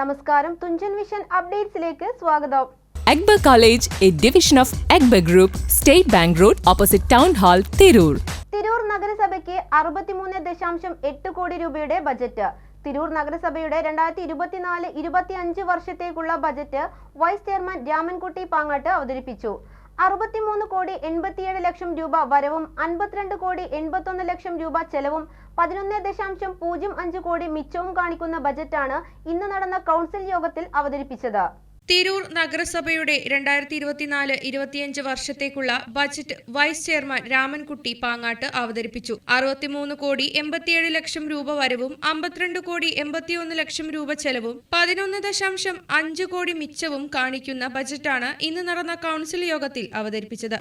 നമസ്കാരം. തുഞ്ചൻ വിഷൻ അപ്ഡേറ്റ്സിലേക്ക് സ്വാഗതം. Akbar college a division of Akbar group state bank road opposite town hall Tirur. Tirur നഗരസഭയ്ക്ക് അറുപത്തിമൂന്ന് ദശാംശം എട്ട് കോടി രൂപയുടെ ബജറ്റ്. തിരൂർ നഗരസഭയുടെ രണ്ടായിരത്തി ഇരുപത്തിനാല് ഇരുപത്തിയഞ്ച് വർഷത്തേക്കുള്ള budget vice chairman Ramankutty Pangatt അവതരിപ്പിച്ചു. അറുപത്തിമൂന്ന് കോടി എൺപത്തിയേഴ് ലക്ഷം രൂപ വരവും അൻപത്തിരണ്ട് കോടി എൺപത്തൊന്ന് ലക്ഷം രൂപ ചെലവും പതിനൊന്ന് ദശാംശം പൂജ്യം അഞ്ച് കോടി മിച്ചവും കാണിക്കുന്ന ബജറ്റാണ് ഇന്ന് നടന്ന കൗൺസിൽ യോഗത്തിൽ അവതരിപ്പിച്ചത്. തിരൂർ നഗരസഭയുടെ രണ്ടായിരത്തി ഇരുപത്തിനാല് ഇരുപത്തിയഞ്ച് വർഷത്തേക്കുള്ള budget vice chairman Ramankutty Pangatt അവതരിപ്പിച്ചു. അറുപത്തിമൂന്ന് കോടി എൺപത്തിയേഴ് ലക്ഷം രൂപ വരവും അമ്പത്തിരണ്ട് കോടി എൺപത്തിയൊന്ന് ലക്ഷം രൂപ ചെലവും പതിനൊന്ന് ദശാംശം അഞ്ച് കോടി മിച്ചവും കാണിക്കുന്ന ബജറ്റാണ് ഇന്ന് നടന്ന കൗൺസിൽ യോഗത്തിൽ അവതരിപ്പിച്ചത്.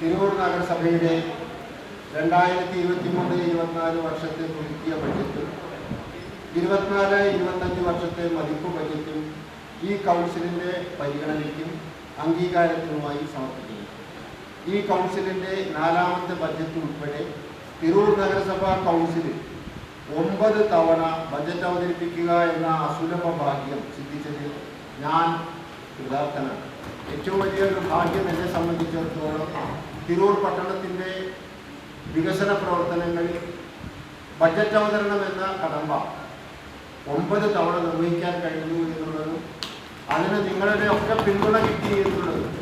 തിരൂർ നഗരസഭയുടെ രണ്ടായിരത്തി ഇരുപത്തി മൂന്ന് ഇരുപത്തിനാല് വർഷത്തെ പുതുക്കിയ ബജറ്റും ഇരുപത്തിനാല് ഇരുപത്തഞ്ച് വർഷത്തെ മതിപ്പ് ബജറ്റും ഈ കൗൺസിലിന്റെ പരിഗണനയ്ക്കും അംഗീകാരത്തിനുമായി സമർപ്പിക്കുന്നു. ഈ കൗൺസിലിന്റെ നാലാമത്തെ ബജറ്റ് ഉൾപ്പെടെ തിരൂർ നഗരസഭാ കൗൺസിലിൽ ഒമ്പത് തവണ ബജറ്റ് അവതരിപ്പിക്കുക എന്ന അസുലഭ ഭാഗ്യം സിദ്ധിച്ചതിൽ ഞാൻ കൃതാർത്ഥനാണ്. ഏറ്റവും വലിയൊരു ഭാഗ്യം എന്നെ സംബന്ധിച്ചിടത്തോളം തിരൂർ പട്ടണത്തിന്റെ വികസന പ്രവർത്തനങ്ങളിൽ ബജറ്റ് അവതരണം എന്ന കടമ്പ ഒമ്പത് തവണ നിർവഹിക്കാൻ കഴിഞ്ഞു എന്നുള്ളതും അതിന് നിങ്ങളുടെ ഒക്കെ പിന്തുണ കിട്ടി എന്നുള്ളതും.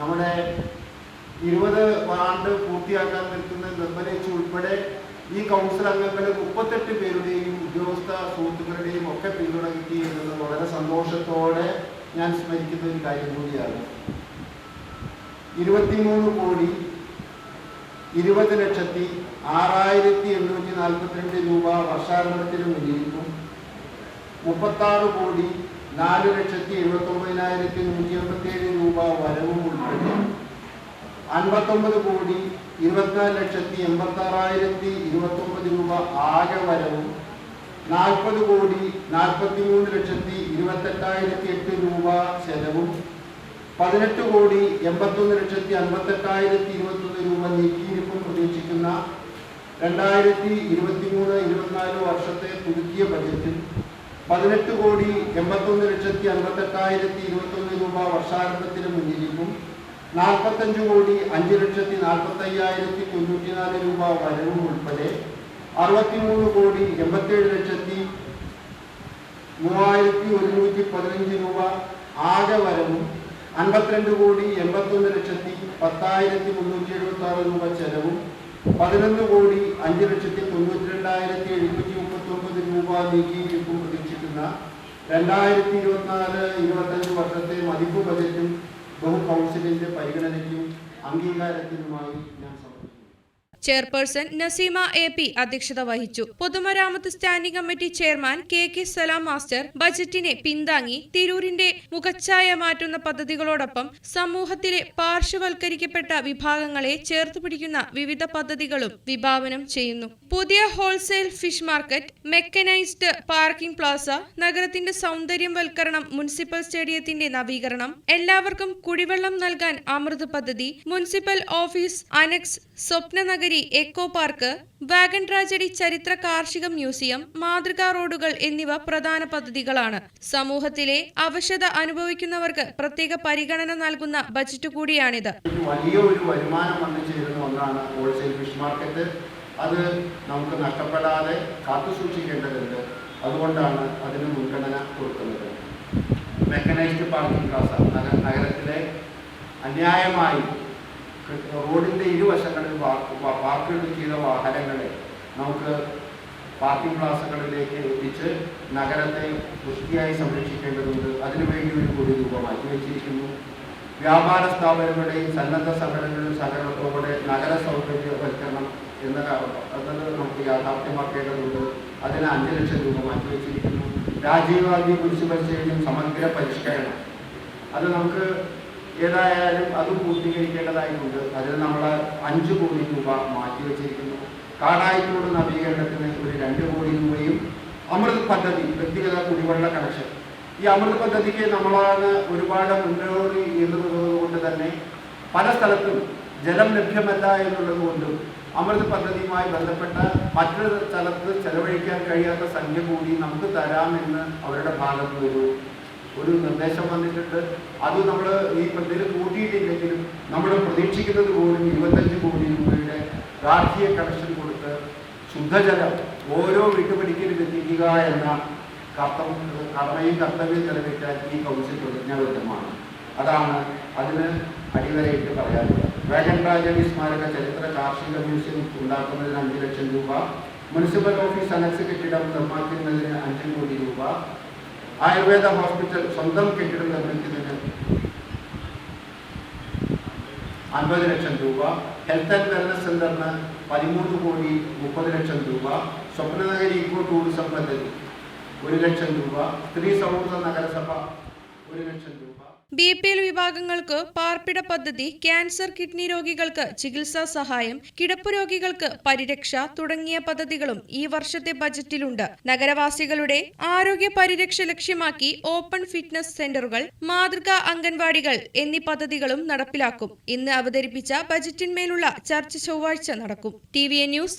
നമ്മുടെ ഇരുപത് ആണ്ട് പൂർത്തിയാക്കാൻ നിൽക്കുന്ന നിർമ്മലിച്ച് ഉൾപ്പെടെ ഈ കൗൺസിൽ അംഗങ്ങൾ മുപ്പത്തെട്ട് പേരുടെയും ഉദ്യോഗസ്ഥ സുഹൃത്തുക്കളുടെയും ഒക്കെ പിന്തുണ കിട്ടി എന്നത് വളരെ സന്തോഷത്തോടെ ഞാൻ സ്മരിക്കുന്ന ഒരു കാര്യം കൂടിയാണ്. ഇരുപത്തിമൂന്ന് കോടി ഇരുപത് ലക്ഷത്തി ആറായിരത്തി എണ്ണൂറ്റി നാൽപ്പത്തിരണ്ട് രൂപ വർഷാരംഭത്തിന് മുന്നിലിരിക്കും. മുപ്പത്താറ് കോടി നാല് ലക്ഷത്തി എഴുപത്തി ഒമ്പതിനായിരത്തി നൂറ്റി എൺപത്തിയേഴ് രൂപ വരവും ഉൾപ്പെടെ അൻപത്തൊമ്പത് കോടി ഇരുപത്തിനാല് ലക്ഷത്തി എൺപത്തി ആറായിരത്തി ഇരുപത്തി ഒമ്പത് രൂപ ആകെ വരവും നാൽപ്പത് കോടി നാൽപ്പത്തി മൂന്ന് ലക്ഷത്തി ഇരുപത്തെട്ടായിരത്തി എട്ട് രൂപ ചെലവും പതിനെട്ട് കോടി എൺപത്തൊന്ന് ലക്ഷത്തി അൻപത്തെട്ടായിരത്തി ഇരുപത്തൊന്ന് രൂപ നീക്കിയിരിപ്പും പ്രതീക്ഷിക്കുന്ന രണ്ടായിരത്തി ഇരുപത്തി മൂന്ന് ഇരുപത്തിനാല് വർഷത്തെ പുതുക്കിയ ബജറ്റിൽ പതിനെട്ട് കോടി എൺപത്തൊന്ന് ലക്ഷത്തി അൻപത്തെട്ടായിരത്തി ഇരുപത്തൊന്ന് രൂപ വർഷാരംഭത്തിന് മുന്നിലിരിക്കും. നാൽപ്പത്തഞ്ച് കോടി അഞ്ച് ലക്ഷത്തി നാൽപ്പത്തയ്യായിരത്തി തൊണ്ണൂറ്റിനാല് രൂപ വരവും ഉൾപ്പെടെ അറുപത്തിമൂന്ന് കോടി എൺപത്തേഴ് ലക്ഷത്തി മൂവായിരത്തി ഒരുന്നൂറ്റി പതിനഞ്ച് രൂപ ആകെ വരവും അൻപത്തിരണ്ട് കോടി എൺപത്തൊന്ന് ലക്ഷത്തി പത്തായിരത്തി മുന്നൂറ്റി എഴുപത്തി ആറ് രൂപ ചെലവും പതിനൊന്ന് കോടി അഞ്ച് ലക്ഷത്തി തൊണ്ണൂറ്റി രണ്ടായിരത്തി എഴുന്നൂറ്റി മുപ്പത്തി ഒമ്പത് രൂപ നീക്കിയിരിക്കും പ്രതീക്ഷിക്കുന്ന രണ്ടായിരത്തി ഇരുപത്തിനാല് ഇരുപത്തഞ്ച് വർഷത്തെ മതിപ്പ് ബജറ്റും ബഹു കൗൺസിലിന്റെ പരിഗണനയ്ക്കും അംഗീകാരത്തിനുമായി ഞാൻ ചെയർപേഴ്സൺ നസീമ എ പി അധ്യക്ഷത വഹിച്ചു. പൊതുമരാമത്ത് standing committee chairman K K Salam master ബജറ്റിനെ പിന്താങ്ങി തിരൂരിന്റെ മുഖച്ഛായ മാറ്റുന്ന പദ്ധതികളോടൊപ്പം സമൂഹത്തിലെ പാർശ്വവൽക്കരിക്കപ്പെട്ട വിഭാഗങ്ങളെ ചേർത്ത് പിടിക്കുന്ന വിവിധ പദ്ധതികളും വിഭാവനം ചെയ്യുന്നു. പുതിയ wholesale fish market mechanised parking plaza നഗരത്തിന്റെ സൗന്ദര്യവൽക്കരണം മുനിസിപ്പൽ സ്റ്റേഡിയത്തിന്റെ നവീകരണം എല്ലാവർക്കും കുടിവെള്ളം നൽകാൻ അമൃത് പദ്ധതി municipal office annex Swapnanagari eco park wagon tragedy ചരിത്ര കാർഷിക മ്യൂസിയം മാതൃകാ റോഡുകൾ എന്നിവ പ്രധാന പദ്ധതികളാണ്. സമൂഹത്തിലെ അവശത അനുഭവിക്കുന്നവർക്ക് പ്രത്യേക പരിഗണന നൽകുന്ന ബജറ്റ് കൂടിയാണിത്. ഒരു വലിയ ഒരു വരുമാനം വന്നു ചേരുന്ന ഒന്നാണ് ഹോൾസെയിൽ ഫിഷ് മാർക്കറ്റ് അത് നമുക്ക് നഷ്ടപ്പെടാതെ കാത്തു സൂക്ഷിക്കേണ്ടതുണ്ട്. അതുകൊണ്ടാണ് അതിന് മുൻഗണന കൊടുക്കുന്നത്. മെക്കനൈസ്ഡ് പാർക്കിംഗ് പ്ലാസ നഗ- നഗരത്തിലെ അന്യായമായി റോഡിന്റെ ഇരുവശങ്ങളിൽ പാർക്കുകൾ ചെയ്ത വാഹനങ്ങളെ നമുക്ക് പാർക്കിംഗ് പ്ലാസകളിലേക്ക് എത്തിച്ച് നഗരത്തെ വൃത്തിയായി സംരക്ഷിക്കേണ്ടതുണ്ട്. അതിനുവേണ്ടി ഒരു കോടി രൂപ മാറ്റിവെച്ചിരിക്കുന്നു വ്യാപാര സ്ഥാപനങ്ങളുടെയും സന്നദ്ധ സംഘടനകളുടെയും സഹകരണത്തോടെ നഗര സൗകര്യവൽക്കരണം എന്ന നമുക്ക് യാഥാർത്ഥ്യമാക്കേണ്ടതുണ്ട്. അതിന് അഞ്ച് ലക്ഷം രൂപ മാറ്റിവെച്ചിരിക്കുന്നു രാജീവ് ഗാന്ധി മുനിസിപ്പൽ സ്റ്റേഡിയം സമഗ്ര പരിഷ്കരണം. അത് നമുക്ക് ഏതായാലും അത് പൂർത്തീകരിക്കേണ്ടതായിട്ടുണ്ട്. അതിൽ നമ്മൾ അഞ്ച് കോടി രൂപ മാറ്റിവെച്ചിരിക്കുന്നു കാടായിക്കോട് നവീകരണത്തിന് ഒരു രണ്ട് കോടി രൂപയും അമൃത് പദ്ധതി വ്യക്തിഗത കുടിവെള്ള കണക്ഷൻ. ഈ അമൃത് പദ്ധതിക്ക് നമ്മളാണ് ഒരുപാട് മുന്നോടി എന്നുള്ളതുകൊണ്ട് തന്നെ പല സ്ഥലത്തും ജലം ലഭ്യമല്ല എന്നുള്ളത് കൊണ്ടും അമൃത് പദ്ധതിയുമായി ബന്ധപ്പെട്ട മറ്റൊരു സ്ഥലത്ത് ചെലവഴിക്കാൻ കഴിയാത്ത സംഖ്യ കൂടി നമുക്ക് തരാമെന്ന് അവരുടെ ഭാഗത്ത് ഒരു നിർദ്ദേശം വന്നിട്ടുണ്ട്. അത് നമ്മൾ ഈ പ്രതിയിൽ കൂട്ടിയിട്ടില്ലെങ്കിലും നമ്മൾ പ്രതീക്ഷിക്കുന്നത് പോലും ഇരുപത്തഞ്ച് കോടി രൂപയുടെ ഗാർഹിക കണക്ഷൻ കൊടുത്ത് ശുദ്ധജലം ഓരോ വീട്ടുപടിക്കലും എത്തിക്കുക എന്ന കർത്തം കടമയും കർത്തവ്യം നിറവേറ്റാൻ ഈ കൗൺസിൽ പ്രതിജ്ഞാബദ്ധമാണ് അതാണ് അതിന് അടിവരയിട്ട് പറയാനുള്ളത്. വേഗൻ രാജവി സ്മാരക ചരിത്ര കാർഷിക മ്യൂസിയം ഉണ്ടാക്കുന്നതിന് അഞ്ച് ലക്ഷം രൂപ. മുനിസിപ്പൽ ഓഫീസ് അനക്സ് കെട്ടിടം നിർമ്മാക്കുന്നതിന് അഞ്ച് കോടി രൂപ. ആയുർവേദ ഹോസ്പിറ്റൽ സ്വന്തം കെട്ടിടം നിർമ്മിക്കുന്നതിന് അൻപത് ലക്ഷം രൂപ. ഹെൽത്ത് ആൻഡ് വെൽനസ് സെന്ററിന് പതിമൂന്ന് കോടി മുപ്പത് ലക്ഷം രൂപ. സ്വപ്നനഗരി ഇക്കോ ടൂറിസം പദ്ധതി ഒരു ലക്ഷം രൂപ. സ്ത്രീ സൗഹൃദ നഗരസഭ ഒരു ലക്ഷം രൂപ. ബി പി എൽ വിഭാഗങ്ങൾക്ക് പാർപ്പിട പദ്ധതി ക്യാൻസർ കിഡ്നി രോഗികൾക്ക് ചികിത്സാ സഹായം കിടപ്പ് രോഗികൾക്ക് പരിരക്ഷ തുടങ്ങിയ പദ്ധതികളും ഈ വർഷത്തെ ബജറ്റിലുണ്ട്. നഗരവാസികളുടെ ആരോഗ്യ പരിരക്ഷ ലക്ഷ്യമാക്കി ഓപ്പൺ ഫിറ്റ്നസ് സെന്ററുകൾ മാതൃകാ അംഗൻവാടികൾ എന്നീ പദ്ധതികളും നടപ്പിലാക്കും. ഇന്ന് അവതരിപ്പിച്ച ബജറ്റിന്മേലുള്ള ചർച്ച ചൊവ്വാഴ്ച നടക്കും. T V A news